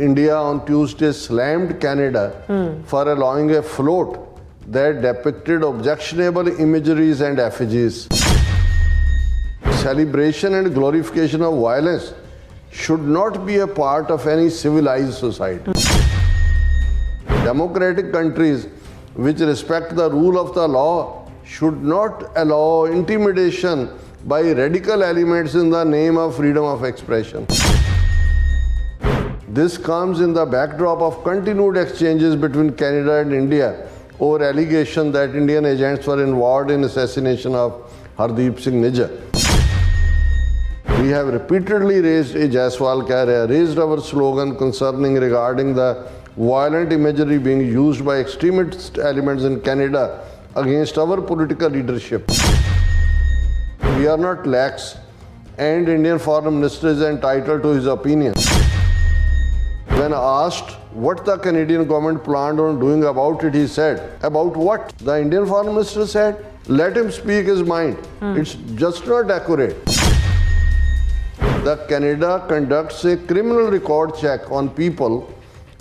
India on Tuesday slammed Canada hmm. for allowing a float that depicted objectionable imageries and effigies. Celebration and glorification of violence should not be a part of any civilized society. Democratic countries which respect the rule of the law should not allow intimidation by radical elements in the name of freedom of expression. This comes in the backdrop of continued exchanges between Canada and India over allegation that Indian agents were involved in assassination of Hardeep Singh Nijjar. We have repeatedly raised, a Jaiswal hai, raised our slogan concerning regarding the violent imagery being used by extremist elements in Canada against our political leadership. We are not lax and Indian foreign minister is entitled to his opinion. When asked what the Canadian government planned on doing about it, he said, About what? The Indian foreign minister said, Let him speak his mind. Hmm. It's just not accurate. The Canada conducts a criminal record check on people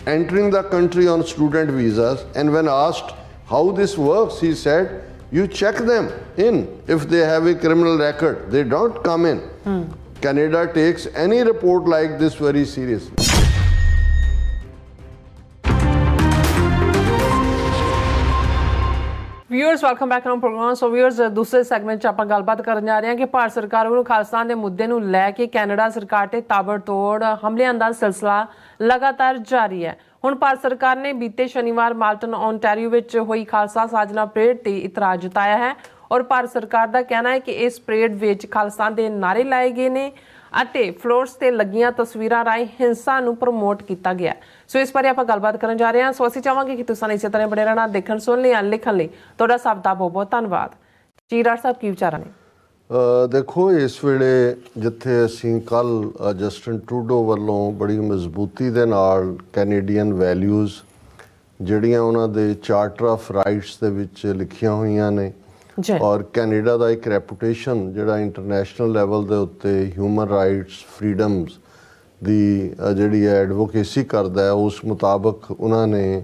entering the country on student visas, and when asked how this works, he said, You check them in if they have a criminal record. They don't come in. Hmm. Canada takes any report like this very seriously. Viewers welcome back to program so viewers ਦੂਸਰੇ segment 'ਚ ਆਪਾਂ ਗੱਲਬਾਤ ਕਰਨ ਜਾ ਰਹੇ ਹਾਂ ਕਿ ਭਾਰਤ ਸਰਕਾਰ ਵੱਲੋਂ ਖਾਲਿਸਤਾਨ ਦੇ ਮੁੱਦੇ ਨੂੰ ਲੈ ਕੇ ਕੈਨੇਡਾ ਸਰਕਾਰ ਤੇ ਤਾਬੜਤੋੜ ਹਮਲਿਆਂ ਦਾ ਸਿਲਸਿਲਾ ਲਗਾਤਾਰ ਜਾਰੀ ਹੈ। ਹੁਣ ਭਾਰਤ ਸਰਕਾਰ ਨੇ ਬੀਤੇ ਸ਼ਨੀਵਾਰ ਮਾਲਟਨ, ਓਨਟਾਰੀਓ ਵਿੱਚ ਹੋਈ ਖਾਲਸਾ ਸਾਜਨਾ ਪਰੇਡ ਤੇ ਇਤਰਾਜ਼ ਜਤਾਇਆ ਹੈ ਔਰ ਭਾਰਤ ਸਰਕਾਰ ਦਾ ਕਹਿਣਾ ਹੈ ਕਿ ਇਸ ਪਰੇਡ ਵਿੱਚ ਖਾਲਿਸਤਾਨ ਦੇ ਨਾਰੇ ਲਾਏ ਗਏ ਨੇ। ਅਤੇ ਫਲੋਰਸ ਤੇ ਲੱਗੀਆਂ ਤਸਵੀਰਾਂ ਰਾਹੀਂ ਹਿੰਸਾ ਨੂੰ ਪ੍ਰਮੋਟ ਕੀਤਾ ਗਿਆ। ਸੋ ਇਸ ਬਾਰੇ ਆਪਾਂ ਗੱਲਬਾਤ ਕਰਨ ਜਾ ਰਹੇ ਹਾਂ। ਸੋ ਅਸੀਂ ਚਾਹਾਂਗੇ ਕਿ ਤੁਸੀਂ ਇਸੇ ਤਰ੍ਹਾਂ ਬਣੇ ਰਹਿਣਾ, ਦੇਖਣ ਸੁਣ ਲਈ ਲਿਖਣ ਲਈ। ਤੁਹਾਡਾ ਸਭ ਦਾ ਬਹੁਤ ਬਹੁਤ ਧੰਨਵਾਦ। ਜੀ ਸਾਹਿਬ, ਕੀ ਵਿਚਾਰਾਂ ਨੇ? ਦੇਖੋ, ਇਸ ਵੇਲੇ ਜਿੱਥੇ ਅਸੀਂ ਕੱਲ ਜਸਟਨ ਟਰੂਡੋ ਵੱਲੋਂ ਬੜੀ ਮਜ਼ਬੂਤੀ ਦੇ ਨਾਲ ਕੈਨੇਡੀਅਨ ਵੈਲਿਊਜ਼, ਜਿਹੜੀਆਂ ਉਹਨਾਂ ਦੇ ਚਾਰਟਰ ਆਫ ਰਾਈਟਸ ਦੇ ਵਿੱਚ ਲਿਖੀਆਂ ਹੋਈਆਂ ਨੇ ਔਰ ਕੈਨੇਡਾ ਦਾ ਇੱਕ ਰੈਪਿਊਟੇਸ਼ਨ ਜਿਹੜਾ ਇੰਟਰਨੈਸ਼ਨਲ ਲੈਵਲ ਦੇ ਉੱਤੇ ਹਿਊਮਨ ਰਾਈਟਸ ਫਰੀडम्स ਦੀ ਜਿਹੜੀ ਹੈ ਐਡਵੋਕੇਸੀ ਕਰਦਾ ਹੈ, ਉਸ ਮੁਤਾਬਕ ਉਹਨਾਂ ਨੇ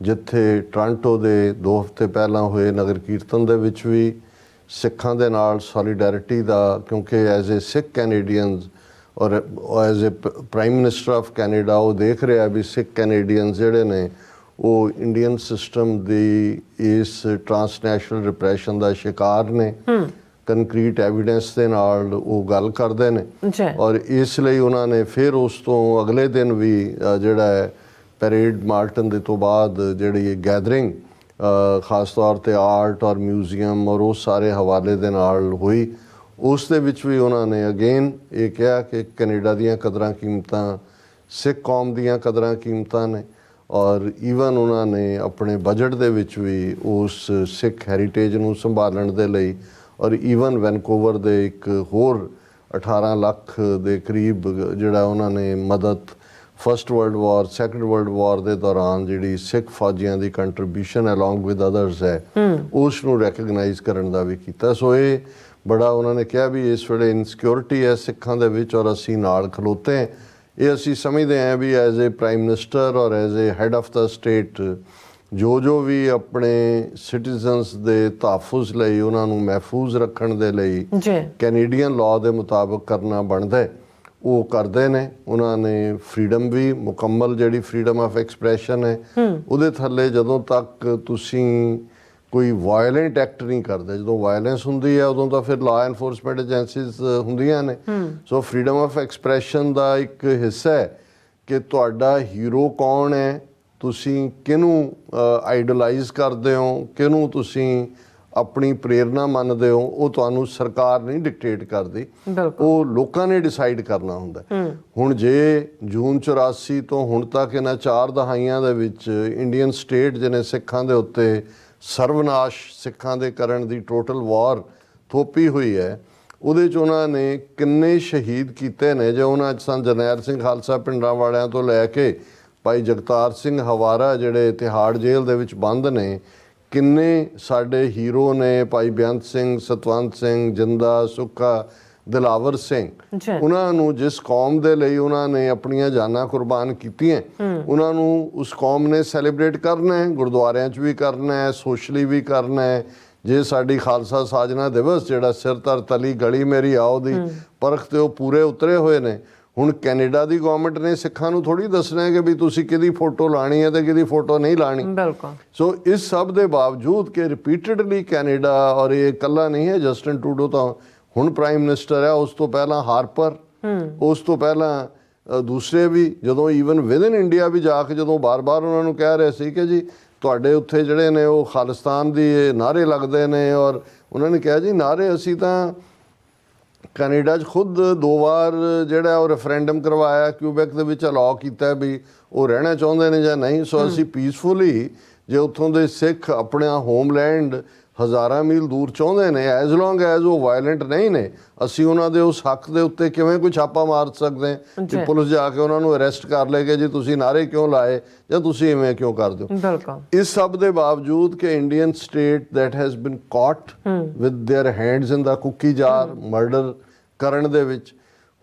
ਜਿੱਥੇ ਟ੍ਰਾਂਟੋ ਦੇ ਦੋ ਹਫ਼ਤੇ ਪਹਿਲਾਂ ਹੋਏ ਨਗਰ ਕੀਰਤਨ ਦੇ ਵਿੱਚ ਵੀ ਸਿੱਖਾਂ ਦੇ ਨਾਲ ਸੋਲੀਡੈਰਿਟੀ ਦਾ, ਕਿਉਂਕਿ ਐਜ਼ ਅ ਸਿੱਖ ਕੈਨੇਡੀਅਨਸ ਔਰ as a prime minister of Canada ਉਹ ਦੇਖ ਰਿਹਾ ਵੀ ਸਿੱਖ ਕੈਨੇਡੀਅਨਸ ਜਿਹੜੇ ਨੇ ਉਹ ਇੰਡੀਅਨ ਸਿਸਟਮ ਦੀ ਇਸ ਟਰਾਂਸਨੈਸ਼ਨਲ ਰਿਪਰੈਸ਼ਨ ਦਾ ਸ਼ਿਕਾਰ ਨੇ। ਕੰਕਰੀਟ ਐਵੀਡੈਂਸ ਦੇ ਨਾਲ ਉਹ ਗੱਲ ਕਰਦੇ ਨੇ। ਔਰ ਇਸ ਲਈ ਉਹਨਾਂ ਨੇ ਫਿਰ ਉਸ ਤੋਂ ਅਗਲੇ ਦਿਨ ਵੀ ਜਿਹੜਾ ਹੈ ਪੈਰੇਡ ਮਾਰਟਨ ਦੇ ਤੋਂ ਬਾਅਦ ਜਿਹੜੀ ਗੈਦਰਿੰਗ ਖਾਸ ਤੌਰ ਤੇ ਆਰਟ ਔਰ ਮਿਊਜ਼ੀਅਮ ਔਰ ਉਹ ਸਾਰੇ ਹਵਾਲੇ ਦੇ ਨਾਲ ਹੋਈ। ਉਸ ਦੇ ਵਿੱਚ ਵੀ ਉਹਨਾਂ ਨੇ ਅਗੇਨ ਇਹ ਕਿਹਾ ਕਿ ਕੈਨੇਡਾ ਦੀਆਂ ਕਦਰਾਂ ਕੀਮਤਾਂ ਸਿੱਖ ਕੌਮ ਦੀਆਂ ਕਦਰਾਂ ਕੀਮਤਾਂ ਨੇ। ਔਰ ਈਵਨ ਉਹਨਾਂ ਨੇ ਆਪਣੇ ਬਜਟ ਦੇ ਵਿੱਚ ਵੀ ਉਸ ਸਿੱਖ ਹੈਰੀਟੇਜ ਨੂੰ ਸੰਭਾਲਣ ਦੇ ਲਈ ਔਰ ਈਵਨ ਵੈਨਕੂਵਰ ਦੇ ਇੱਕ ਹੋਰ 18 ਲੱਖ ਦੇ ਕਰੀਬ ਜਿਹੜਾ ਉਹਨਾਂ ਨੇ ਮਦਦ first world war second world war ਦੇ ਦੌਰਾਨ ਜਿਹੜੀ ਸਿੱਖ ਫੌਜੀਆਂ ਦੀ ਕੰਟਰੀਬਿਊਸ਼ਨ ਅਲੋਂਗ ਵਿਦ ਅਦਰਸ ਹੈ ਉਸ ਨੂੰ ਰੈਕਗਨਾਈਜ਼ ਕਰਨ ਦਾ ਵੀ ਕੀਤਾ। ਸੋ ਇਹ ਬੜਾ ਉਹਨਾਂ ਨੇ ਕਿਹਾ ਵੀ ਇਸ ਵੇਲੇ ਇਨਸਿਕਿਉਰਿਟੀ ਹੈ ਸਿੱਖਾਂ ਦੇ ਵਿੱਚ ਔਰ ਅਸੀਂ ਨਾਲ ਖਲੋਤੇ ਹਾਂ। ਇਹ ਅਸੀਂ ਸਮਝਦੇ ਆਂ ਵੀ ਐਜ਼ ਅ ਪ੍ਰਾਈਮ ਮਿਨਿਸਟਰ ਔਰ as a head of the state ਜੋ ਜੋ ਵੀ ਆਪਣੇ ਸਿਟੀਜ਼ਨਸ ਦੇ ਤਹਫੁਜ਼ ਲਈ ਉਹਨਾਂ ਨੂੰ ਮਹਿਫੂਜ਼ ਰੱਖਣ ਦੇ ਲਈ ਕੈਨੇਡੀਅਨ ਲਾਅ ਦੇ ਮੁਤਾਬਕ ਕਰਨਾ ਬਣਦਾ ਹੈ ਉਹ ਕਰਦੇ ਨੇ। ਉਹਨਾਂ ਨੇ ਫਰੀडम ਵੀ ਮੁਕੰਮਲ ਜਿਹੜੀ ਫਰੀडम ਆਫ ਐਕਸਪ੍ਰੈਸ਼ਨ ਹੈ। ਉਹਦੇ ਥੱਲੇ ਜਦੋਂ ਤੱਕ ਤੁਸੀਂ ਕੋਈ ਵਾਇਲੈਂਟ ਐਕਟ ਨਹੀਂ ਕਰਦੇ। ਜਦੋਂ ਵਾਇਲੈਂਸ ਹੁੰਦੀ ਹੈ ਉਦੋਂ ਤਾਂ ਫਿਰ ਲਾਅ ਐਨਫੋਰਸਮੈਂਟ ਏਜੰਸੀਜ਼ ਹੁੰਦੀਆਂ ਨੇ। ਸੋ ਫਰੀडम ਆਫ ਐਕਸਪ੍ਰੈਸ਼ਨ ਦਾ ਇੱਕ ਹਿੱਸਾ ਹੈ ਕਿ ਤੁਹਾਡਾ ਹੀਰੋ ਕੌਣ ਹੈ? ਤੁਸੀਂ ਕਿਹਨੂੰ ਆਈਡਲਾਈਜ਼ ਕਰਦੇ ਹੋ? ਕਿਹਨੂੰ ਤੁਸੀਂ ਆਪਣੀ ਪ੍ਰੇਰਣਾ ਮੰਨਦੇ ਹੋ? ਉਹ ਤੁਹਾਨੂੰ ਸਰਕਾਰ ਨਹੀਂ ਡਿਕਟੇਟ ਕਰਦੀ। ਉਹ ਲੋਕਾਂ ਨੇ ਡਿਸਾਈਡ ਕਰਨਾ ਹੁੰਦਾ। ਹੁਣ ਜੇ ਜੂਨ 84 ਤੋਂ ਹੁਣ ਤੱਕ ਇਹਨਾਂ ਚਾਰ ਦਹਾਈਆਂ ਦੇ ਵਿੱਚ ਇੰਡੀਅਨ ਸਟੇਟ ਜਿਹਨੇ ਸਿੱਖਾਂ ਦੇ ਉੱਤੇ ਸਰਵਨਾਸ਼ ਸਿੱਖਾਂ ਦੇ ਕਰਨ ਦੀ ਟੋਟਲ ਵਾਰ ਥੋਪੀ ਹੋਈ ਹੈ। ਉਹਦੇ ਚ ਉਹਨਾਂ ਨੇ ਕਿੰਨੇ ਸ਼ਹੀਦ ਕੀਤੇ ਨੇ? ਜੇ ਉਹਨਾਂ ਚ ਸਨ ਜਰਨੈਲ ਸਿੰਘ ਖਾਲਸਾ ਪਿੰਡਾਂ ਵਾਲਿਆਂ ਤੋਂ ਲੈ ਕੇ ਭਾਈ ਜਗਤਾਰ ਸਿੰਘ ਹਵਾਰਾ ਜਿਹੜੇ ਤਿਹਾੜ ਜੇਲ੍ਹ ਦੇ ਵਿੱਚ ਬੰਦ ਨੇ, ਕਿੰਨੇ ਸਾਡੇ ਹੀਰੋ ਨੇ? ਭਾਈ ਬੇਅੰਤ ਸਿੰਘ, ਸਤਵੰਤ ਸਿੰਘ, ਜਿੰਦਾ, ਸੁੱਖਾ ਦਿਲਾਵਰ ਸਿੰਘ। ਉਹਨਾਂ ਨੂੰ ਜਿਸ ਕੌਮ ਦੇ ਲਈ ਉਹਨਾਂ ਨੇ ਆਪਣੀਆਂ ਜਾਨਾਂ ਕੁਰਬਾਨ ਕੀਤੀਆਂ ਉਹਨਾਂ ਨੂੰ ਉਸ ਕੌਮ ਨੇ ਸੈਲੀਬ੍ਰੇਟ ਕਰਨਾ ਹੈ ਗੁਰਦੁਆਰਿਆਂ 'ਚ ਵੀ ਕਰਨਾ ਹੈ ਸੋਸ਼ਲੀ ਵੀ ਕਰਨਾ ਹੈ। ਜੇ ਸਾਡੀ ਖਾਲਸਾ ਸਾਜਨਾ ਦਿਵਸ ਜਿਹੜਾ ਸਿਰ ਤਰ ਤਲੀ ਗਲੀ ਮੇਰੀ ਆਓ ਦੀ ਪਰਖ ਤੇ ਉਹ ਪੂਰੇ ਉਤਰੇ ਹੋਏ ਨੇ ਹੁਣ ਕੈਨੇਡਾ ਦੀ ਗਵਰਨਮੈਂਟ ਨੇ ਸਿੱਖਾਂ ਨੂੰ ਥੋੜੀ ਦੱਸਣਾ ਹੈ ਕਿ ਵੀ ਤੁਸੀਂ ਕਿਹਦੀ ਫੋਟੋ ਲਾਣੀ ਹੈ ਤੇ ਕਿਹਦੀ ਫੋਟੋ ਨਹੀਂ ਲਾਣੀ। ਬਿਲਕੁਲ। ਸੋ ਇਸ ਸਭ ਦੇ ਬਾਵਜੂਦ ਕਿ ਰਿਪੀਟਡਲੀ ਕੈਨੇਡਾ ਔਰ ਇਹ ਇਕੱਲਾ ਨਹੀਂ ਹੈ ਜਸਟਨ ਟਰੂਡੋ ਤਾਂ ਹੁਣ ਪ੍ਰਾਈਮ ਮਿਨਿਸਟਰ ਹੈ, ਉਸ ਤੋਂ ਪਹਿਲਾਂ ਹਾਰਪਰ ਉਸ ਤੋਂ ਪਹਿਲਾਂ ਦੂਸਰੇ ਵੀ, ਜਦੋਂ ਈਵਨ ਵਿਦ ਇੰਡੀਆ ਵੀ ਜਾ ਕੇ ਜਦੋਂ ਬਾਰ-ਬਾਰ ਉਹਨਾਂ ਨੂੰ ਕਹਿ ਰਹੇ ਸੀ ਕਿ ਜੀ, ਤੁਹਾਡੇ ਉੱਥੇ ਜਿਹੜੇ ਨੇ ਉਹ ਖਾਲਿਸਤਾਨ ਦੀ ਇਹ ਨਾਰੇ ਲੱਗਦੇ ਨੇ ਔਰ ਉਹਨਾਂ ਨੇ ਕਿਹਾ ਜੀ ਨਾਰੇ ਅਸੀਂ ਤਾਂ ਕੈਨੇਡਾ 'ਚ ਖੁਦ ਦੋ ਵਾਰ ਜਿਹੜਾ ਉਹ ਰੈਫਰੈਂਡਮ ਕਰਵਾਇਆ ਕਿਊਬੈਕ ਦੇ ਵਿੱਚ ਅਲਾਉ ਕੀਤਾ ਵੀ ਉਹ ਰਹਿਣਾ ਚਾਹੁੰਦੇ ਨੇ ਜਾਂ ਨਹੀਂ। ਸੋ ਅਸੀਂ ਪੀਸਫੁਲੀ ਜੇ ਉੱਥੋਂ ਦੇ ਸਿੱਖ ਆਪਣਾ ਹੋਮਲੈਂਡ ਹਜ਼ਾਰਾਂ ਮੀਲ ਦੂਰ ਚਾਹੁੰਦੇ ਨੇ ਐਜ਼ ਲੌਂਗ ਐਜ਼ ਉਹ ਵਾਇਲੈਂਟ ਨਹੀਂ ਨੇ ਅਸੀਂ ਉਹਨਾਂ ਦੇ ਉਸ ਹੱਕ ਦੇ ਉੱਤੇ ਕਿਵੇਂ ਕੋਈ ਛਾਪਾ ਮਾਰ ਸਕਦੇ। ਕਿ ਪੁਲਿਸ ਜਾ ਕੇ ਉਹਨਾਂ ਨੂੰ ਅਰੈਸਟ ਕਰ ਲੇਗੇ ਜੀ ਤੁਸੀਂ ਨਾਰੇ ਕਿਉਂ ਲਾਏ ਜਾਂ ਤੁਸੀਂ ਐਵੇਂ ਕਿਉਂ ਕਰਦੇ ਹੋ? ਬਿਲਕੁਲ। ਇਸ ਸਭ ਦੇ ਬਾਵਜੂਦ ਕਿ Indian state that has been caught with their hands in the cookie jar murder ਕਰਨ ਦੇ ਵਿੱਚ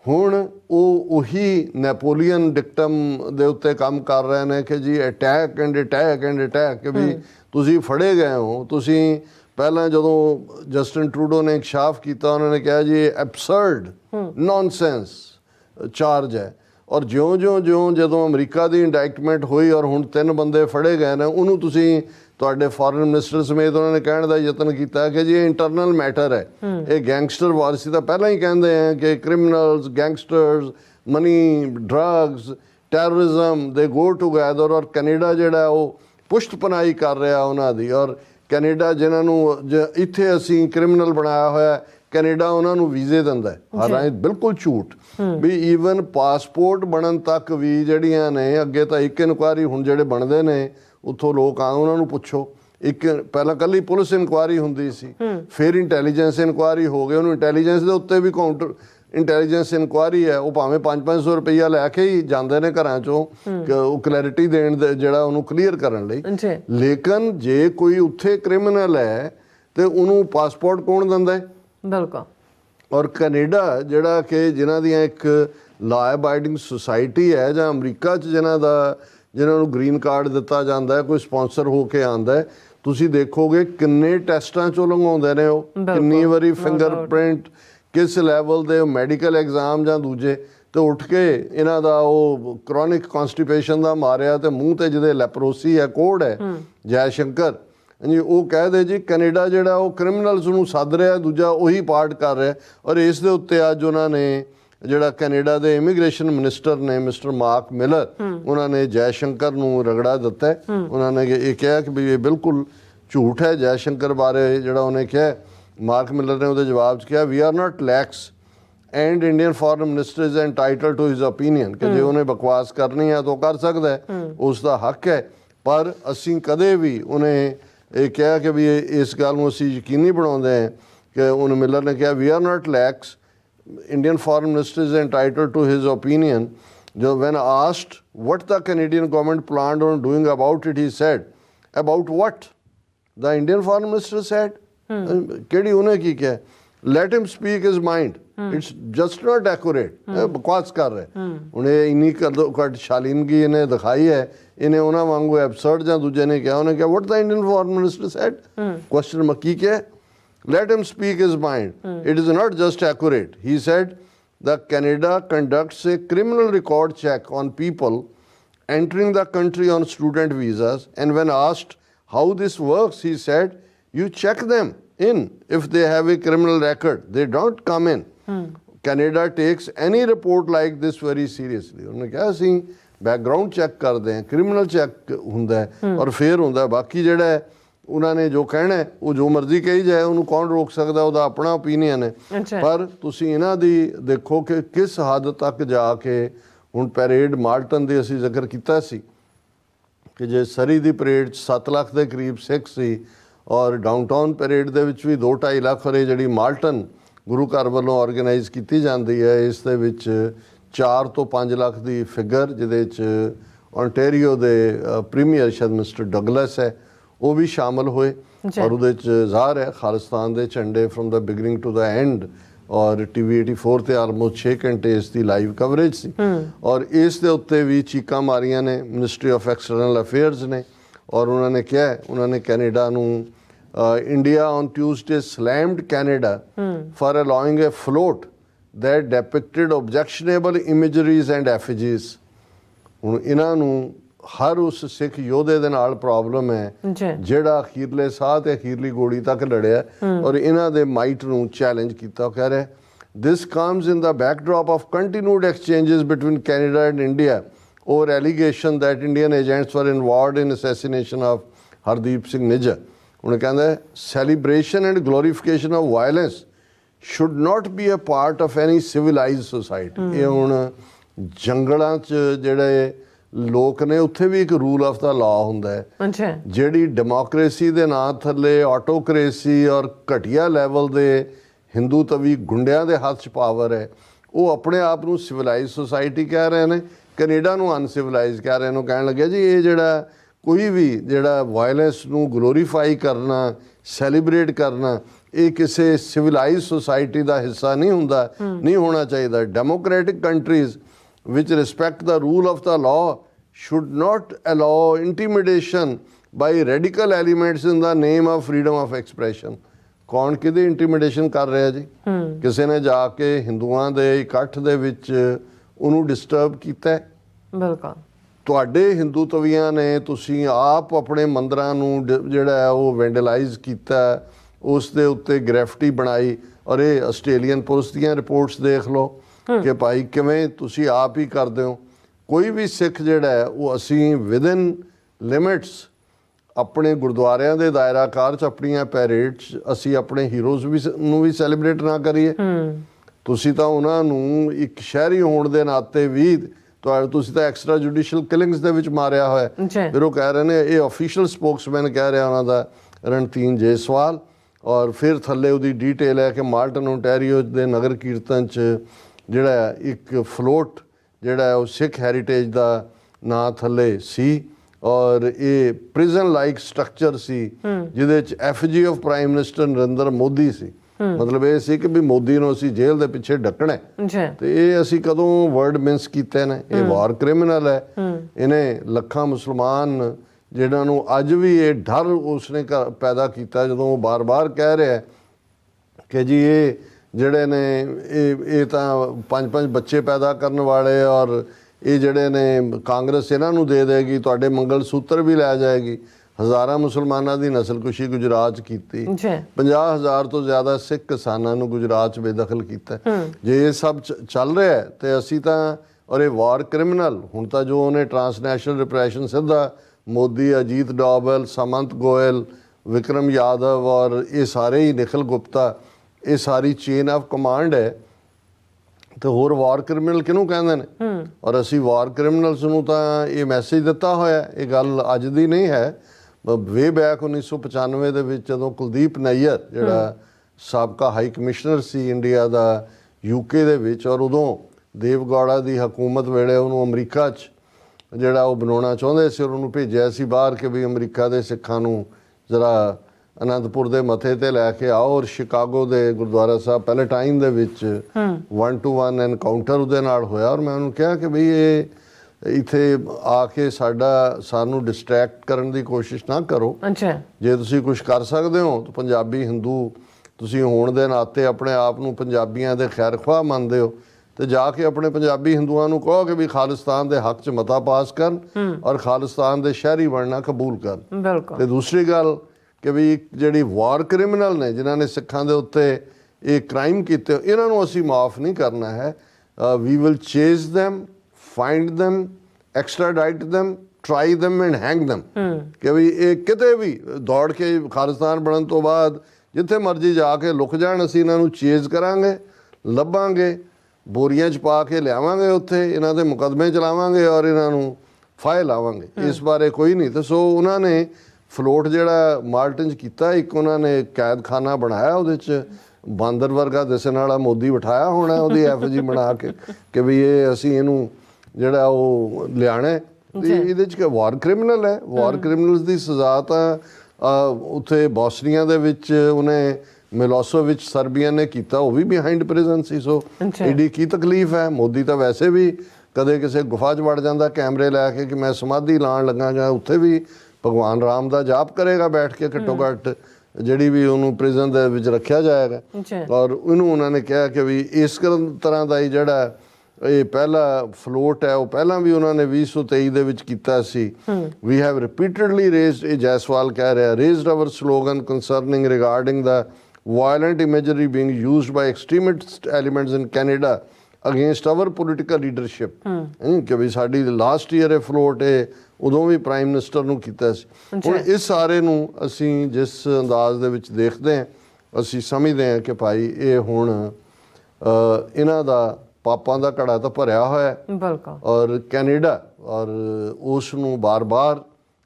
ਹੁਣ ਉਹ ਉਹੀ ਨੈਪੋਲੀਅਨ ਡਿਕਟਮ ਦੇ ਉੱਤੇ ਕੰਮ ਕਰ ਰਹੇ ਨੇ ਕਿ ਜੀ attack and attack and attack ਕਿ ਵੀ ਤੁਸੀਂ ਫੜੇ ਗਏ ਹੋ ਤੁਸੀਂ ਪਹਿਲਾਂ ਜਦੋਂ ਜਸਟਨ ਟਰੂਡੋ ਨੇ ਇਕਸ਼ਾਫ ਕੀਤਾ, ਉਹਨਾਂ ਨੇ ਕਿਹਾ ਜੀ, ਇਹ ਐਬਸਰਡ ਨੌਨਸੈਂਸ ਚਾਰਜ ਹੈ। ਔਰ ਜਿਉਂ-ਜਿਉਂ ਜਿਉਂ ਜਦੋਂ ਅਮਰੀਕਾ ਦੀ ਇੰਡਾਈਟਮੈਂਟ ਹੋਈ ਔਰ ਹੁਣ ਤਿੰਨ ਬੰਦੇ ਫੜੇ ਗਏ ਨੇ, ਉਹਨੂੰ ਤੁਸੀਂ ਤੁਹਾਡੇ ਫੋਰਨ ਮਿਨਿਸਟਰ ਸਮੇਤ ਉਹਨਾਂ ਨੇ ਕਹਿਣ ਦਾ ਯਤਨ ਕੀਤਾ ਕਿ ਜੀ, ਇਹ ਇੰਟਰਨਲ ਮੈਟਰ ਹੈ। ਇਹ ਗੈਂਗਸਟਰ ਵਾਰ ਸੀ ਤਾਂ ਪਹਿਲਾਂ ਹੀ ਕਹਿੰਦੇ ਆ ਕਿ criminals gangsters money drugs terrorism ਦੇ ਗੋ ਟੂਗੇਦਰ ਔਰ ਕੈਨੇਡਾ ਜਿਹੜਾ ਉਹ ਪੁਸ਼ਤ ਕਰ ਰਿਹਾ ਉਹਨਾਂ ਦੀ ਔਰ ਕੈਨੇਡਾ ਜਿਨ੍ਹਾਂ ਨੂੰ ਜ- ਇੱਥੇ ਅਸੀਂ ਕ੍ਰਿਮੀਨਲ ਬਣਾਇਆ ਹੋਇਆ ਕੈਨੇਡਾ ਉਹਨਾਂ ਨੂੰ ਵੀਜ਼ੇ ਦਿੰਦਾ ਹੈ। ਹਾਲਾਂਕਿ ਬਿਲਕੁਲ ਝੂਠ। ਵੀ ਈਵਨ ਪਾਸਪੋਰਟ ਬਣਨ ਤੱਕ ਵੀ ਜਿਹੜੀਆਂ ਨੇ ਅੱਗੇ ਤਾਂ ਇੱਕ ਇਨਕੁਆਰੀ ਹੁਣ ਜਿਹੜੇ ਬਣਦੇ ਨੇ ਉੱਥੋਂ ਲੋਕ ਆ ਉਹਨਾਂ ਨੂੰ ਪੁੱਛੋ। ਇੱਕ ਪਹਿਲਾਂ ਕੱਲੀ ਪੁਲਿਸ ਇਨਕੁਆਰੀ ਹੁੰਦੀ ਸੀ। ਫਿਰ ਇੰਟੈਲੀਜੈਂਸ ਇਨਕੁਆਰੀ ਹੋ ਗਈ ਉਹਨੂੰ ਇੰਟੈਲੀਜੈਂਸ ਦੇ ਉੱਤੇ ਵੀ ਕਾਊਂਟਰ ਇੰਟੈਲੀਜੈਂਸ ਇਨਕੁਆਰੀ ਹੈ ਉਹ ਭਾਵੇਂ 5-500 ਰੁਪਈਆ ਲੈ ਕੇ ਹੀ ਜਾਂਦੇ ਨੇ ਘਰਾਂ ਚੋਂ ਕਿ ਉਹ ਕਲੈਰਿਟੀ ਦੇਣ ਦੇ ਜਿਹੜਾ ਉਹਨੂੰ ਕਲੀਅਰ ਕਰਨ ਲਈ। ਲੇਕਿਨ ਜੇ ਕੋਈ ਉੱਥੇ ਕ੍ਰਿਮੀਨਲ ਹੈ ਤੇ ਉਹਨੂੰ ਪਾਸਪੋਰਟ ਕੌਣ ਦਿੰਦਾ ਹੈ? ਬਿਲਕੁਲ। ਔਰ ਕੈਨੇਡਾ ਜਿਹੜਾ ਕਿ ਜਿਨ੍ਹਾਂ ਦੀਆਂ ਇੱਕ ਲਾ ਅਬਾਈਡਿੰਗ ਸੁਸਾਇਟੀ ਹੈ ਜਾਂ ਅਮਰੀਕਾ 'ਚ ਜਿਨ੍ਹਾਂ ਦਾ ਜਿਨ੍ਹਾਂ ਨੂੰ ਗ੍ਰੀਨ ਕਾਰਡ ਦਿੱਤਾ ਜਾਂਦਾ ਹੈ ਕੋਈ ਸਪਾਂਸਰ ਹੋ ਕੇ ਆਂਦਾ ਹੈ ਤੁਸੀਂ ਦੇਖੋਗੇ ਕਿੰਨੇ ਟੈਸਟਾਂ ਚੋਂ ਲੰਘਾਉਂਦੇ ਨੇ ਉਹ। ਕਿੰਨੀ ਵਾਰੀ ਫਿੰਗਰਪ੍ਰਿੰਟ ਕਿਸ ਲੈਵਲ ਦੇ ਮੈਡੀਕਲ ਐਗਜ਼ਾਮ ਜਾਂ ਦੂਜੇ ਤੇ ਉੱਠ ਕੇ ਇਹਨਾਂ ਦਾ ਉਹ ਕ੍ਰੋਨਿਕ ਕਨਸਟੀਪੇਸ਼ਨ ਦਾ ਮਾਰਿਆ ਤੇ ਮੂੰਹ ਤੇ ਜਿਹਦੇ ਲੈਪਰੋਸੀ ਹੈ ਕੋਡ ਹੈ ਜੈ ਸ਼ੰਕਰ। ਜੀ ਉਹ ਕਹਦੇ ਜੀ ਕੈਨੇਡਾ ਜਿਹੜਾ ਉਹ ਕ੍ਰਿਮੀਨਲਸ ਨੂੰ ਸੱਦ ਰਿਹਾ ਦੂਜਾ ਉਹੀ ਪਾਰਟ ਕਰ ਰਿਹਾ। ਔਰ ਇਸ ਦੇ ਉੱਤੇ ਅੱਜ ਉਹਨਾਂ ਨੇ ਜਿਹੜਾ ਕੈਨੇਡਾ ਦੇ ਇਮੀਗ੍ਰੇਸ਼ਨ ਮਿਨਿਸਟਰ ਨੇ ਮਿਸਟਰ ਮਾਰਕ ਮਿਲਰ ਉਹਨਾਂ ਨੇ ਜੈ ਸ਼ੰਕਰ ਨੂੰ ਰਗੜਾ ਦਿੱਤਾ। ਉਹਨਾਂ ਨੇ ਇਹ ਕਿਹਾ ਕਿ ਇਹ ਬਿਲਕੁਲ ਝੂਠ ਹੈ ਜੈ ਸ਼ੰਕਰ ਬਾਰੇ ਜਿਹੜਾ ਉਹਨੇ ਕਿਹਾ ਮਾਰਕ ਮਿਲਰ ਨੇ ਉਹਦੇ ਜਵਾਬ 'ਚ ਕਿਹਾ we are not lax and Indian foreign minister is entitled to his opinion ਕਿ ਜੇ ਉਹਨੇ ਬਕਵਾਸ ਕਰਨੀ ਹੈ ਤਾਂ ਉਹ ਕਰ ਸਕਦਾ ਹੈ ਉਸ ਦਾ ਹੱਕ ਹੈ ਪਰ ਅਸੀਂ ਕਦੇ ਵੀ ਉਹਨੇ ਇਹ ਕਿਹਾ ਕਿ ਵੀ ਇਸ ਗੱਲ ਨੂੰ ਅਸੀਂ ਯਕੀਨੀ ਬਣਾਉਂਦੇ ਹਾਂ ਕਿ ਉਹਨੇ ਮਿਲਰ ਨੇ ਕਿਹਾ we are not lax Indian foreign minister is entitled to his opinion. Jo- When asked what the Canadian government planned on doing about it, he said, About what? The Indian foreign minister said, ਕਿਹੜੀ ਉਹਨੇ ਕੀ ਕਿਹਾ let him speak his mind it's just not accurate ਇਹ ਬਕਵਾਸ ਕਰ ਰਿਹਾ ਹੁਣ ਇਹ ਇੰਨੀ ਕਦੋਂ ਘੱਟ ਸ਼ਾਲੀਨਗੀ ਇਹਨੇ ਦਿਖਾਈ ਹੈ ਇਹਨੇ ਉਹਨਾਂ ਵਾਂਗੂ ਐਬਸਰਡ ਜਾਂ ਦੂਜੇ ਨੇ ਕਿਹਾ ਉਹਨੇ ਕਿਹਾ what the Indian foreign minister said question ਮੱਕੀ ਕਿਹਾ let him speak his mind. It is not just accurate. He said the Canada conducts a criminal record check on people entering the country on student visas. And when asked how this works, he said, you check them in if they have a criminal record. They don't come in. Canada takes any report like this very seriously. ਉਹਨੇ ਕਿਹਾ ਅਸੀਂ background check ਕਰਦੇ ਹਾਂ criminal check ਹੁੰਦਾ ਔਰ ਫੇਰ ਹੁੰਦਾ। ਬਾਕੀ ਜਿਹੜਾ ਉਹਨਾਂ ਨੇ ਜੋ ਕਹਿਣਾ ਉਹ ਜੋ ਮਰਜ਼ੀ ਕਹੀ ਜਾਏ ਉਹਨੂੰ ਕੌਣ ਰੋਕ ਸਕਦਾ ਉਹਦਾ ਆਪਣਾ ਓਪੀਨੀਅਨ ਹੈ। ਪਰ ਤੁਸੀਂ ਇਹਨਾਂ ਦੀ ਦੇਖੋ ਕਿ ਕਿਸ ਹੱਦ ਤੱਕ ਜਾ ਕੇ ਹੁਣ ਪੈਰੇਡ ਮਾਲਟਨ ਦੀ ਅਸੀਂ ਜ਼ਿਕਰ ਕੀਤਾ ਸੀ ਕਿ ਜੇ ਸਰੀ ਦੀ ਪਰੇਡ 'ਚ 7 ਲੱਖ ਦੇ ਕਰੀਬ ਸਿੱਖ ਸੀ ਔਰ ਡਾਊਨਟਾਊਨ ਪਰੇਡ ਦੇ ਵਿੱਚ ਵੀ 2.5 ਲੱਖ ਇਹ ਜਿਹੜੀ ਮਾਲਟਨ ਗੁਰੂ ਘਰ ਵੱਲੋਂ ਆਰਗੇਨਾਈਜ਼ ਕੀਤੀ ਜਾਂਦੀ ਹੈ ਇਸ ਦੇ ਵਿੱਚ 4 ਤੋਂ 5 ਲੱਖ ਦੀ ਫਿਗਰ ਜਿਹਦੇ 'ਚ ਓਨਟਾਰੀਓ ਦੇ ਪ੍ਰੀਮੀਅਰ ਸ਼ਾਇਦ ਮਿਸਟਰ ਡਗਲਸ ਹੈ ਉਹ ਵੀ ਸ਼ਾਮਲ ਹੋਏ। ਔਰ ਉਹਦੇ 'ਚ ਜ਼ਾਹਰ ਹੈ ਖਾਲਿਸਤਾਨ ਦੇ ਝੰਡੇ from the beginning to the end ਔਰ ਟੀਵੀ 84 ਤੇ ਆਲਮੋਸਟ 6 ਘੰਟੇ ਇਸ ਦੀ ਲਾਈਵ ਕਵਰੇਜ ਸੀ ਔਰ ਇਸ ਦੇ ਉੱਤੇ ਵੀ ਚੀਕਾਂ ਮਾਰੀਆਂ ਨੇ ਮਿਨਿਸਟਰੀ ਆਫ ਐਕਸਟਰਨਲ ਅਫੇਅਰਸ ਨੇ ਔਰ ਉਹਨਾਂ ਨੇ ਕਿਹਾ ਉਹਨਾਂ ਨੇ ਕੈਨੇਡਾ ਨੂੰ India on Tuesday slammed Canada for allowing a float that depicted objectionable imageries and effigies ਹੁਣ ਇਹਨਾਂ ਨੂੰ ਹਰ ਉਸ ਸਿੱਖ ਯੋਧੇ ਦੇ ਨਾਲ ਪ੍ਰੋਬਲਮ ਹੈ ਜਿਹੜਾ ਅਖੀਰਲੇ ਸਾਹ ਤੇ ਅਖੀਰਲੀ ਗੋਲੀ ਤੱਕ ਲੜਿਆ ਔਰ ਇਹਨਾਂ ਦੇ ਮਾਈਟ ਨੂੰ ਚੈਲੰਜ ਕੀਤਾ ਉਹ ਕਹਿ ਰਿਹਾ this comes in the backdrop of continued exchanges between Canada and India over allegation that Indian agents were involved in assassination of Hardeep Singh Nijjar ਹੁਣ ਕਹਿੰਦਾ celebration and glorification of violence should not be a part of any civilized society. ਇਹ ਹੁਣ ਜੰਗਲਾਂ 'ਚ ਜਿਹੜੇ ਲੋਕ ਨੇ ਉੱਥੇ ਵੀ ਇੱਕ ਰੂਲ ਆਫ ਦਾ ਲਾ ਹੁੰਦਾ ਹੈ। ਅੱਛਾ। ਜਿਹੜੀ ਡੈਮੋਕ੍ਰੇਸੀ ਦੇ ਨਾਂ ਥੱਲੇ ਆਟੋਕ੍ਰੇਸੀ ਔਰ ਘਟੀਆ ਲੈਵਲ ਦੇ ਹਿੰਦੂ ਤਵੀ ਗੁੰਡਿਆਂ ਦੇ ਹੱਥ 'ਚ ਪਾਵਰ ਹੈ ਉਹ ਆਪਣੇ ਆਪ ਨੂੰ ਸਿਵਲਾਈਜ਼ ਸੁਸਾਇਟੀ ਕਹਿ ਰਹੇ ਨੇ ਕੈਨੇਡਾ ਨੂੰ ਅਨਸਿਵਲਾਈਜ਼ ਕਹਿ ਰਹੇ ਨੇ। ਉਹ ਕਹਿਣ ਲੱਗੇ ਜੀ ਇਹ ਜਿਹੜਾ ਕੋਈ ਵੀ ਜਿਹੜਾ ਵਾਇਲੈਂਸ ਨੂੰ ਗਲੋਰੀਫਾਈ ਕਰਨਾ ਸੈਲੀਬ੍ਰੇਟ ਕਰਨਾ ਇਹ ਕਿਸੇ ਸਿਵਲਾਈਜ਼ ਸੁਸਾਇਟੀ ਦਾ ਹਿੱਸਾ ਨਹੀਂ ਹੁੰਦਾ ਨਹੀਂ ਹੋਣਾ ਚਾਹੀਦਾ। Democratic countries which respect the rule of the law should not allow intimidation by radical elements in the name of freedom of expression. ਕੌਣ ਕਿਹਦੀ ਇੰਟੀਮੀਡੇਸ਼ਨ ਕਰ ਰਿਹਾ ਜੀ? ਕਿਸੇ ਨੇ ਜਾ ਕੇ ਹਿੰਦੂਆਂ ਦੇ ਇਕੱਠ ਦੇ ਵਿੱਚ ਉਹਨੂੰ ਡਿਸਟਰਬ ਕੀਤਾ ਬਿਲਕੁਲ। ਤੁਹਾਡੇ ਹਿੰਦੂ ਤਵੀਆਂ ਨੇ ਤੁਸੀਂ ਆਪ ਆਪਣੇ ਮੰਦਰਾਂ ਨੂੰ ਜਿਹੜਾ ਹੈ ਉਹ ਵੈਂਡਲਾਈਜ਼ ਕੀਤਾ ਉਸ ਦੇ ਉੱਤੇ ਗ੍ਰੈਫਿਟੀ ਬਣਾਈ ਔਰ ਇਹ ਆਸਟ੍ਰੇਲੀਅਨ ਪੁਲਿਸ ਦੀਆਂ ਰਿਪੋਰਟਸ ਦੇਖ ਲਓ ਕਿ ਭਾਈ ਕਿਵੇਂ ਤੁਸੀਂ ਆਪ ਹੀ ਕਰਦੇ ਹੋ। ਕੋਈ ਵੀ ਸਿੱਖ ਜਿਹੜਾ ਹੈ ਉਹ ਅਸੀਂ ਵਿਦਨ ਲਿਮਿਟਸ ਆਪਣੇ ਗੁਰਦੁਆਰਿਆਂ ਦੇ ਦਾਇਰਾਕਾਰ ਚ ਆਪਣੀਆਂ ਪੈਰੇਡਸ ਅਸੀਂ ਆਪਣੇ ਹੀਰੋਜ਼ ਵੀ ਨੂੰ ਵੀ ਸੈਲੀਬ੍ਰੇਟ ਨਾ ਕਰੀਏ। ਤੁਸੀਂ ਤਾਂ ਉਹਨਾਂ ਨੂੰ ਇੱਕ ਸ਼ਹਿਰੀ ਹੋਣ ਦੇ ਨਾਤੇ ਵੀ ਤੁਹਾਡੇ ਤੁਸੀਂ ਤਾਂ ਐਕਸਟਰਾ ਜੁਡੀਸ਼ੀਅਲ ਕਿਲਿੰਗਸ ਦੇ ਵਿੱਚ ਮਾਰਿਆ ਹੋਇਆ। ਫਿਰ ਉਹ ਕਹਿ ਰਹੇ ਨੇ ਇਹ ਅਫੀਸ਼ੀਅਲ ਸਪੋਕਸਮੈਨ ਕਹਿ ਰਿਹਾ ਉਹਨਾਂ ਦਾ ਰਣਤੀਨ ਜੇਸਵਾਲ ਔਰ ਫਿਰ ਥੱਲੇ ਉਹਦੀ ਡੀਟੇਲ ਹੈ ਕਿ ਮਾਲਟਨ ਓਨਟਾਰੀਓ ਦੇ ਨਗਰ ਕੀਰਤਨ ਚ ਜਿਹੜਾ ਇੱਕ ਫਲੋਟ ਜਿਹੜਾ ਉਹ ਸਿੱਖ ਹੈਰੀਟੇਜ ਦਾ ਨਾਂ ਥੱਲੇ ਸੀ ਔਰ ਇਹ ਪ੍ਰਿਜ਼ਨ ਲਾਈਕ ਸਟਰਕਚਰ ਸੀ ਜਿਹਦੇ ਚ effigy of prime minister Narendra Modi ਸੀ। ਮਤਲਬ ਇਹ ਸੀ ਕਿ ਵੀ ਮੋਦੀ ਨੂੰ ਅਸੀਂ ਜੇਲ੍ਹ ਦੇ ਪਿੱਛੇ ਡੱਕਣਾ ਹੈ। ਤੇ ਇਹ ਅਸੀਂ ਕਦੋਂ ਵਰਡ ਮਿੰਸ ਕੀਤੇ ਨੇ? ਇਹ ਵਾਰ ਕ੍ਰਿਮੀਨਲ ਹੈ। ਇਹਨੇ ਲੱਖਾਂ ਮੁਸਲਮਾਨ ਜਿਹਨਾਂ ਨੂੰ ਅੱਜ ਵੀ ਇਹ ਡਰ ਉਸਨੇ ਪੈਦਾ ਕੀਤਾ ਜਦੋਂ ਉਹ ਬਾਰ-ਬਾਰ ਕਹਿ ਰਿਹਾ ਹੈ ਕਿ ਜੀ ਇਹ ਜਿਹੜੇ ਨੇ ਇਹ ਇਹ ਤਾਂ ਪੰਜ ਪੰਜ ਬੱਚੇ ਪੈਦਾ ਕਰਨ ਵਾਲੇ ਔਰ ਇਹ ਜਿਹੜੇ ਨੇ ਕਾਂਗਰਸ ਇਹਨਾਂ ਨੂੰ ਦੇ ਦੇਗੀ ਤੁਹਾਡੇ ਮੰਗਲ ਸੂਤਰ ਵੀ ਲੈ ਜਾਏਗੀ। ਹਜ਼ਾਰਾਂ ਮੁਸਲਮਾਨਾਂ ਦੀ ਨਸਲਕੁਸ਼ੀ ਗੁਜਰਾਤ 'ਚ ਕੀਤੀ। ਜੀ। 50000 ਤੋਂ ਜ਼ਿਆਦਾ ਸਿੱਖ ਕਿਸਾਨਾਂ ਨੂੰ ਗੁਜਰਾਤ 'ਚ ਬੇਦਖਲ ਕੀਤਾ। ਜੇ ਇਹ ਸਭ ਚੱਲ ਰਿਹਾ ਹੈ ਤੇ ਅਸੀਂ ਤਾਂ ਔਰ ਇਹ ਵਾਰ ਕ੍ਰਿਮੀਨਲ ਹੁਣ ਤਾਂ ਜੋ ਉਹਨੇ ਟਰਾਂਸਨੈਸ਼ਨਲ ਰਿਪਰੈਸ਼ਨ ਸਿੱਧਾ ਮੋਦੀ ਅਜੀਤ ਡੋਵਲ ਸਮੰਤ ਗੋਇਲ ਵਿਕਰਮ ਯਾਦਵ ਔਰ ਇਹ ਸਾਰੇ ਹੀ ਨਿਖਲ ਗੁਪਤਾ ਇਹ ਸਾਰੀ ਚੇਨ ਆਫ ਕਮਾਂਡ ਹੈ। ਤੇ ਹੋਰ ਵਾਰ ਕ੍ਰਿਮੀਨਲ ਕਿਹਨੂੰ ਕਹਿੰਦੇ ਨੇ? ਔਰ ਅਸੀਂ ਵਾਰ ਕ੍ਰਿਮੀਨਲਸ ਨੂੰ ਤਾਂ ਇਹ ਮੈਸੇਜ ਦਿੱਤਾ ਹੋਇਆ। ਇਹ ਗੱਲ ਅੱਜ ਦੀ ਨਹੀਂ ਹੈ। ਵੇ ਬੈਕ 1995 ਦੇ ਵਿੱਚ ਜਦੋਂ ਕੁਲਦੀਪ ਨਈਅਰ ਜਿਹੜਾ ਸਾਬਕਾ ਹਾਈ ਕਮਿਸ਼ਨਰ ਸੀ ਇੰਡੀਆ ਦਾ ਯੂਕੇ ਦੇ ਵਿੱਚ ਔਰ ਉਦੋਂ ਦੇਵਗੌੜਾ ਦੀ ਹਕੂਮਤ ਵੇਲੇ ਉਹਨੂੰ ਅਮਰੀਕਾ 'ਚ ਜਿਹੜਾ ਉਹ ਬਣਾਉਣਾ ਚਾਹੁੰਦੇ ਸੀ ਔਰ ਉਹਨੂੰ ਭੇਜਿਆ ਸੀ ਬਾਹਰ ਕਿ ਵੀ ਅਮਰੀਕਾ ਦੇ ਸਿੱਖਾਂ ਨੂੰ ਜ਼ਰਾ ਅਨੰਦਪੁਰ ਦੇ ਮੱਥੇ ਤੇ ਲੈ ਕੇ ਆਓ ਔਰ ਸ਼ਿਕਾਗੋ ਦੇ ਗੁਰਦੁਆਰਾ ਸਾਹਿਬ ਪੈਲੇਟਾਈਨ ਦੇ ਵਿੱਚ 1 ਟੂ 1 ਐਨਕਾਊਂਟਰ ਉਹਦੇ ਨਾਲ ਹੋਇਆ ਔਰ ਮੈਂ ਉਹਨੂੰ ਕਿਹਾ ਕਿ ਵੀ ਇਹ ਇੱਥੇ ਆ ਕੇ ਸਾਡਾ ਸਾਨੂੰ ਡਿਸਟਰੈਕਟ ਕਰਨ ਦੀ ਕੋਸ਼ਿਸ਼ ਨਾ ਕਰੋ। ਅੱਛਾ। ਜੇ ਤੁਸੀਂ ਕੁਝ ਕਰ ਸਕਦੇ ਹੋ ਤਾਂ ਪੰਜਾਬੀ ਹਿੰਦੂ ਤੁਸੀਂ ਹੋਣ ਦੇ ਨਾਤੇ ਆਪਣੇ ਆਪ ਨੂੰ ਪੰਜਾਬੀਆਂ ਦੇ ਖੈਰਖਵਾਹ ਮੰਨਦੇ ਹੋ। ਤੇ ਜਾ ਕੇ ਆਪਣੇ ਪੰਜਾਬੀ ਹਿੰਦੂਆਂ ਨੂੰ ਕਹੋ ਕਿ ਵੀ ਖਾਲਿਸਤਾਨ ਦੇ ਹੱਕ 'ਚ ਮਤਾ ਪਾਸ ਕਰਨ ਔਰ ਖਾਲਿਸਤਾਨ ਦੇ ਸ਼ਹਿਰੀ ਬਣਨਾ ਕਬੂਲ ਕਰਨ ਬਿਲਕੁਲ। ਤੇ ਦੂਸਰੀ ਗੱਲ ਕਿ ਵੀ ਜਿਹੜੀ ਵਾਰ ਕ੍ਰਿਮੀਨਲ ਨੇ ਜਿਨ੍ਹਾਂ ਨੇ ਸਿੱਖਾਂ ਦੇ ਉੱਤੇ ਇਹ ਕ੍ਰਾਈਮ ਕੀਤੇ ਇਹਨਾਂ ਨੂੰ ਅਸੀਂ ਮਾਫ ਨਹੀਂ ਕਰਨਾ ਹੈ। We will chase them find them extradite them try them and hang them. ਕਿ ਵੀ ਇਹ ਕਿਤੇ ਵੀ ਦੌੜ ਕੇ ਖਾਲਿਸਤਾਨ ਬਣਨ ਤੋਂ ਬਾਅਦ ਜਿੱਥੇ ਮਰਜ਼ੀ ਜਾ ਕੇ ਲੁਕ ਜਾਣ ਅਸੀਂ ਇਹਨਾਂ ਨੂੰ ਚੇਜ਼ ਕਰਾਂਗੇ ਲੱਭਾਂਗੇ ਬੋਰੀਆਂ 'ਚ ਪਾ ਕੇ ਲਿਆਵਾਂਗੇ ਉੱਥੇ ਇਹਨਾਂ ਦੇ ਮੁਕਦਮੇ ਚਲਾਵਾਂਗੇ ਔਰ ਇਹਨਾਂ ਨੂੰ ਫਾਇਲ ਲਾਵਾਂਗੇ ਇਸ ਬਾਰੇ ਕੋਈ ਨਹੀਂ ਤੇ ਸੋ ਉਹਨਾਂ ਨੇ ਫਲੋਟ ਜਿਹੜਾ ਮਾਲਟਨ 'ਚ ਕੀਤਾ ਇੱਕ ਉਹਨਾਂ ਨੇ ਕੈਦਖਾਨਾ ਬਣਾਇਆ ਉਹਦੇ 'ਚ ਬਾਂਦਰ ਵਰਗਾ ਦਿਸਣ ਵਾਲਾ ਮੋਦੀ ਬਿਠਾਇਆ ਹੋਣਾ ਉਹਦੀ ਐਫਜੀ ਬਣਾ ਕੇ ਕਿ ਵੀ ਇਹ ਅਸੀਂ ਇਹਨੂੰ ਜਿਹੜਾ ਉਹ ਲਿਆਣਾ ਇਹਦੇ 'ਚ ਕਿ ਵਾਰ ਕ੍ਰਿਮੀਨਲ ਹੈ। ਵਾਰ ਕ੍ਰਿਮੀਨਲਸ ਦੀ ਸਜ਼ਾ ਤਾਂ ਉੱਥੇ ਬੋਸਨੀਆ ਦੇ ਵਿੱਚ ਉਹਨੇ ਮਿਲੋਸੋਵਿਚ ਸਰਬੀਆ ਨੇ ਕੀਤਾ ਉਹ ਵੀ ਬਿਹਾਈਂਡ ਪ੍ਰਿਜ਼ਨ ਸੀ। ਸੋ। ਏਡੀ ਕੀ ਤਕਲੀਫ ਹੈ? ਮੋਦੀ ਤਾਂ ਵੈਸੇ ਵੀ ਕਦੇ ਕਿਸੇ ਗੁਫਾ 'ਚ ਵੜ ਜਾਂਦਾ ਕੈਮਰੇ ਲੈ ਕੇ ਕਿ ਮੈਂ ਸਮਾਧੀ ਲਾਣ ਲੱਗਾ ਜਾਂ ਉੱਥੇ ਵੀ ਭਗਵਾਨ ਰਾਮ ਦਾ ਜਾਪ ਕਰੇਗਾ ਬੈਠ ਕੇ ਘੱਟੋ ਘੱਟ ਜਿਹੜੀ ਵੀ ਉਹਨੂੰ ਪ੍ਰਿਜ਼ਨ ਦੇ ਵਿੱਚ ਰੱਖਿਆ ਜਾਏਗਾ। ਔਰ ਉਹਨੂੰ ਉਹਨਾਂ ਨੇ ਕਿਹਾ ਕਿ ਵੀ ਇਸ ਤਰ੍ਹਾਂ ਦਾ ਹੀ ਜਿਹੜਾ ਇਹ ਪਹਿਲਾ ਫਲੋਟ ਹੈ ਉਹ ਪਹਿਲਾਂ ਵੀ ਉਹਨਾਂ ਨੇ 2023 ਦੇ ਵਿੱਚ ਕੀਤਾ ਸੀ। ਵੀ ਹੈਵ ਰਿਪੀਟਡਲੀ ਰੇਜ਼ਡ ਇਹ ਜੈਸਵਾਲ ਕਹਿ ਰਿਹਾ raised our slogan concerning regarding the violent imagery being used by extremist elements in Canada against our political leadership. ਹੈਂ, ਕਿ ਵੀ ਸਾਡੀ ਲਾਸਟ ਈਅਰ ਇਹ ਫਲੋਟ ਹੈ ਉਦੋਂ ਵੀ ਪ੍ਰਾਈਮ ਮਿਨਿਸਟਰ ਨੂੰ ਕੀਤਾ ਸੀ। ਹੁਣ ਇਸ ਸਾਰੇ ਨੂੰ ਅਸੀਂ ਜਿਸ ਅੰਦਾਜ਼ ਦੇ ਵਿੱਚ ਦੇਖਦੇ ਹਾਂ ਅਸੀਂ ਸਮਝਦੇ ਹਾਂ ਕਿ ਭਾਈ ਇਹ ਹੁਣ ਇਹਨਾਂ ਦਾ ਪਾਪਾਂ ਦਾ ਘੜਾ ਤਾਂ ਭਰਿਆ ਹੋਇਆ ਹੈ। ਬਿਲਕੁਲ। ਔਰ ਕੈਨੇਡਾ ਔਰ ਉਸ ਨੂੰ ਬਾਰ-ਬਾਰ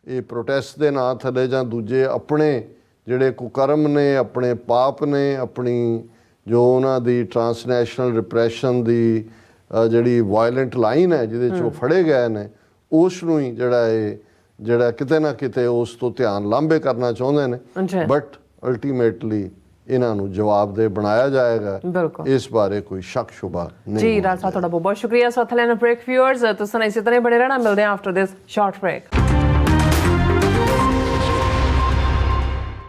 ਇਹ ਪ੍ਰੋਟੈਸਟ ਦੇ ਨਾਂ ਥੱਲੇ ਜਾਂ ਦੂਜੇ ਆਪਣੇ ਜਿਹੜੇ ਕੁਕਰਮ ਨੇ ਆਪਣੇ ਪਾਪ ਨੇ ਆਪਣੀ ਜੋ ਉਹਨਾਂ ਦੀ ਟਰਾਂਸਨੈਸ਼ਨਲ ਰਿਪਰੈਸ਼ਨ ਦੀ ਜਿਹੜੀ ਵਾਇਲੈਂਟ ਲਾਈਨ ਹੈ ਜਿਹਦੇ ਚ ਉਹ ਫੜੇ ਗਏ ਨੇ ਉਸ ਨੂੰ ਹੀ ਜਿਹੜਾ ਇਹ ਜਿਹੜਾ ਕਿਤੇ ਨਾ ਕਿਤੇ ਉਸ ਤੋਂ ਧਿਆਨ ਲਾਂਬੇ ਕਰਨਾ ਚਾਹੁੰਦੇ ਨੇ। ਬਟ ਅਲਟੀਮੇਟਲੀ ਇਹਨਾਂ ਨੂੰ ਜਵਾਬਦੇਹ ਬਣਾਇਆ ਜਾਏਗਾ। ਇਸ ਬਾਰੇ ਕੋਈ ਸ਼ੱਕ ਸ਼ੁਬਾ ਨਹੀਂ ਜੀ ਰਾਜ ਤੁਹਾਡਾ ਬਹੁਤ ਬਹੁਤ ਸ਼ੁਕਰੀਆ। ਸੋ ਥਲੈਨ ਬ੍ਰੇਕ ਵਿਊਅਰਸ ਤੁਸੀਂ ਇਸੇ ਤਰ੍ਹਾਂ ਬਣੇ ਰਹਿਣਾ। ਮਿਲਦੇ ਆਫਟਰ ਦਿਸ ਸ਼ਾਰਟ ਬ੍ਰੇਕ